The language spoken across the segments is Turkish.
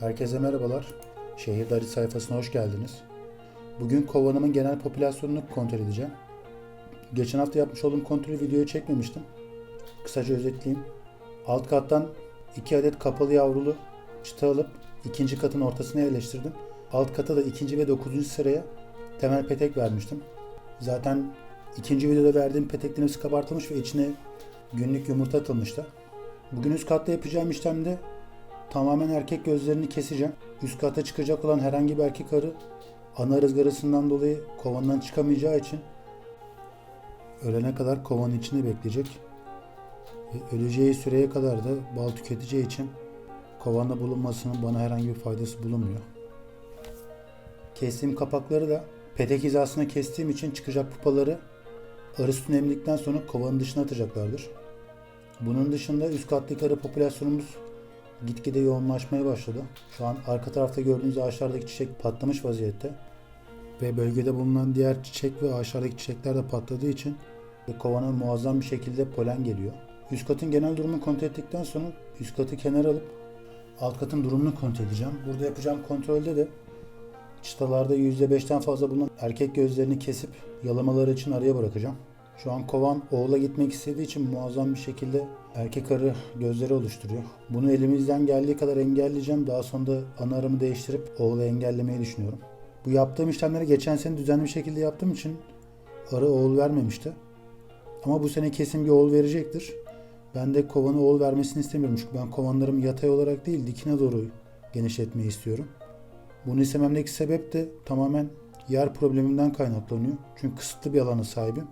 Herkese merhabalar. Şehir Dari sayfasına hoş geldiniz. Bugün kovanımın genel popülasyonunu kontrol edeceğim. Geçen hafta yapmış olduğum kontrolü videoya çekmemiştim. Kısaca özetleyeyim. Alt kattan 2 adet kapalı yavrulu çıta alıp ikinci katın ortasına yerleştirdim. Alt kata da ikinci ve dokuzuncu sıraya temel petek vermiştim. Zaten ikinci videoda verdiğim peteklerin hepsi kabartılmış ve içine günlük yumurta atılmıştı. Bugün üst katta yapacağım işlemde tamamen erkek gözlerini keseceğim. Üst kata çıkacak olan herhangi bir erkek arı ana rızgarasından dolayı kovandan çıkamayacağı için ölene kadar kovanın içinde bekleyecek. Ve öleceği süreye kadar da bal tüketeceği için kovanda bulunmasının bana herhangi bir faydası bulunmuyor. Kestiğim kapakları da petek hizasına kestiğim için çıkacak pupaları arı sütünü emdikten sonra kovanın dışına atacaklardır. Bunun dışında üst kattaki arı popülasyonumuz gitgide yoğunlaşmaya başladı. Şu an arka tarafta gördüğünüz ağaçlardaki çiçek patlamış vaziyette. Ve bölgede bulunan diğer çiçek ve ağaçlardaki çiçekler de patladığı için kovana muazzam bir şekilde polen geliyor. Üst katın genel durumunu kontrol ettikten sonra üst katı kenara alıp alt katın durumunu kontrol edeceğim. Burada yapacağım kontrolde de çıtalarda %5'ten fazla bulunan erkek gözlerini kesip yalamaları için araya bırakacağım. Şu an kovan oğula gitmek istediği için muazzam bir şekilde erkek arı gözleri oluşturuyor. Bunu elimizden geldiği kadar engelleyeceğim. Daha sonra da ana arımı değiştirip oğlu engellemeyi düşünüyorum. Bu yaptığım işlemleri geçen sene düzenli bir şekilde yaptığım için arı oğul vermemişti. Ama bu sene kesin bir oğul verecektir. Ben de kovanı oğul vermesini istemiyorum. Çünkü ben kovanlarımı yatay olarak değil dikine doğru genişletmeyi istiyorum. Bunu istememdeki sebep de tamamen yer problemimden kaynaklanıyor. Çünkü kısıtlı bir alana sahibim.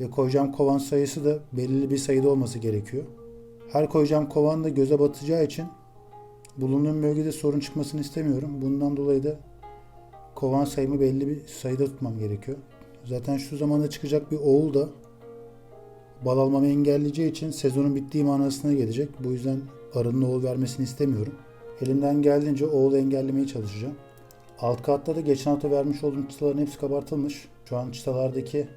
Ve koyacağım kovan sayısı da belirli bir sayıda olması gerekiyor. Her koyacağım kovan da göze batacağı için bulunduğum bölgede sorun çıkmasını istemiyorum. Bundan dolayı da kovan sayımı belli bir sayıda tutmam gerekiyor. Zaten şu zamanda çıkacak bir oğul da bal almamı engelleyeceği için sezonun bittiği manasına gelecek. Bu yüzden arının oğul vermesini istemiyorum. Elimden geldiğince oğlu engellemeye çalışacağım. Alt katta da geçen hafta vermiş olduğum çıtaların hepsi kabartılmış. Şu an çıtalardaki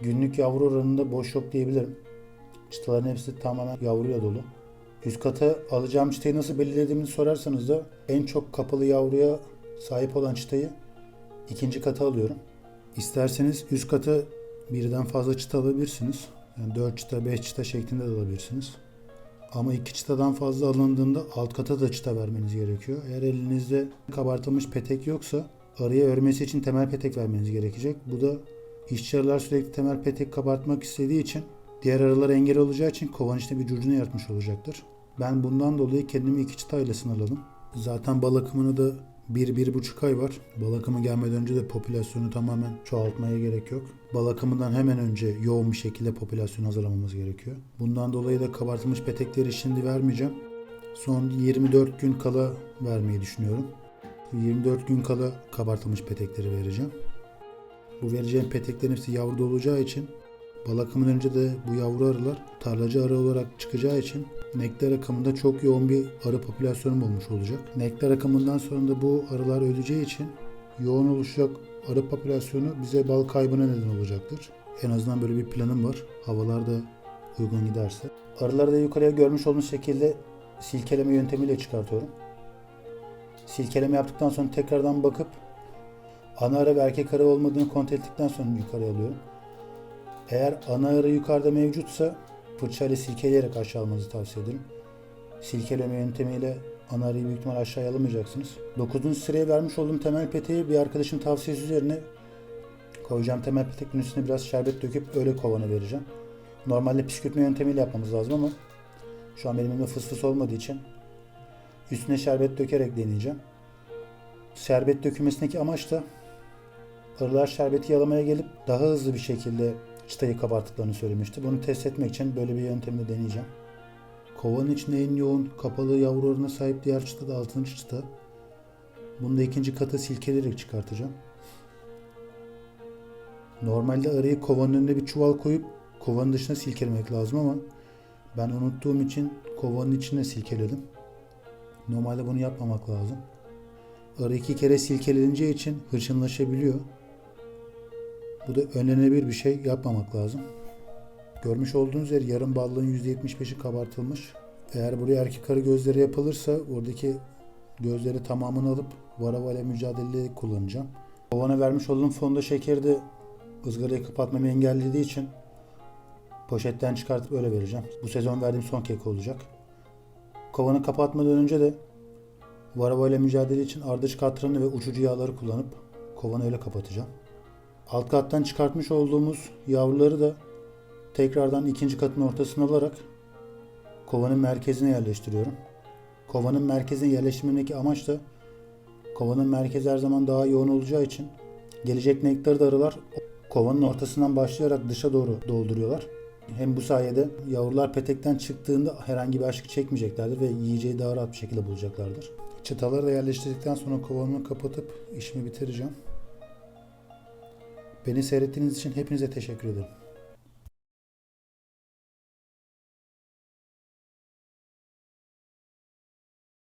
günlük yavru oranında boş yok diyebilirim. Çıtaların hepsi tamamen yavruyla dolu. Üst kata alacağım çıtayı nasıl belirlediğimi sorarsanız da en çok kapalı yavruya sahip olan çıtayı ikinci kata alıyorum. İsterseniz üst kata birden fazla çıta alabilirsiniz. Yani 4 çıta, 5 çıta şeklinde de alabilirsiniz. Ama iki çıtadan fazla alındığında alt kata da çıta vermeniz gerekiyor. Eğer elinizde kabartılmış petek yoksa arıya örmesi için temel petek vermeniz gerekecek. Bu da işçi arılar sürekli temel petek kabartmak istediği için diğer arılara engel olacağı için kovan içinde bir curcuna yaratmış olacaktır. Ben bundan dolayı kendimi iki çıtayla sınırladım. Zaten bal akımını da 1-1,5 ay var. Bal akımı gelmeden önce de popülasyonu tamamen çoğaltmaya gerek yok. Bal akımından hemen önce yoğun bir şekilde popülasyon hazırlamamız gerekiyor. Bundan dolayı da kabartılmış petekleri şimdi vermeyeceğim. Son 24 gün kala vermeyi düşünüyorum. 24 gün kala kabartılmış petekleri vereceğim. Bu vereceğim peteklerin hepsi yavru olacağı için bal akımından önce de bu yavru arılar tarlacı arı olarak çıkacağı için nektar akımında çok yoğun bir arı popülasyonum olmuş olacak. Nektar akımından sonra da bu arılar öleceği için yoğun oluşacak arı popülasyonu bize bal kaybına neden olacaktır. En azından böyle bir planım var. Havalar da uygun giderse. Arıları da yukarıya görmüş olduğunuz şekilde silkeleme yöntemiyle çıkartıyorum. Silkeleme yaptıktan sonra tekrardan bakıp ana arı ve erkek arı olmadığını kontrol ettikten sonra yukarıya alıyorum. Eğer ana arı yukarıda mevcutsa fırçayla silkeleyerek aşağı almanızı tavsiye ederim. Silkeleme yöntemiyle ana arıyı büyük ihtimal aşağıya alamayacaksınız. 9. sıraya vermiş olduğum temel peteği bir arkadaşın tavsiyesi üzerine koyacağım temel peteğin üstüne biraz şerbet döküp öyle kovana vereceğim. Normalde püskürtme yöntemiyle yapmamız lazım ama şu an benim elimde fıs fıs olmadığı için üstüne şerbet dökerek deneyeceğim. Şerbet dökülmesindeki amaç da arılar şerbeti yalamaya gelip daha hızlı bir şekilde çıtayı kabarttıklarını söylemişti. Bunu test etmek için böyle bir yöntemle deneyeceğim. Kovanın içinde en yoğun kapalı yavru oranına sahip diğer çıta da 6. çıta. Bunu da ikinci kata silkeleyerek çıkartacağım. Normalde arayı kovanın önüne bir çuval koyup kovanın dışına silkelemek lazım ama ben unuttuğum için kovanın içine silkeledim. Normalde bunu yapmamak lazım. Arı iki kere silkeleneceği için hırçınlaşabiliyor. Bu da önlenebilir bir şey yapmamak lazım. Görmüş olduğunuz yer yarım ballığın %75'i kabartılmış. Eğer buraya erkek arı gözleri yapılırsa oradaki gözleri tamamını alıp varava ile mücadelede kullanacağım. Kovana vermiş olduğum fonda şekeri de ızgarayı kapatmamı engellediği için poşetten çıkartıp öyle vereceğim. Bu sezon verdiğim son kek olacak. Kovanı kapatmadan önce de varava ile mücadele için ardıç katranı ve uçucu yağları kullanıp kovanı öyle kapatacağım. Alt kattan çıkartmış olduğumuz yavruları da tekrardan ikinci katın ortasına alarak kovanın merkezine yerleştiriyorum. Kovanın merkezine yerleştirmemdeki amaç da kovanın merkezi her zaman daha yoğun olacağı için gelecek nektarı da arılar kovanın ortasından başlayarak dışa doğru dolduruyorlar. Hem bu sayede yavrular petekten çıktığında herhangi bir aşkı çekmeyeceklerdir ve yiyeceği daha rahat bir şekilde bulacaklardır. Çıtaları da yerleştirdikten sonra kovanımı kapatıp işimi bitireceğim. Beni seyrettiğiniz için hepinize teşekkür ederim.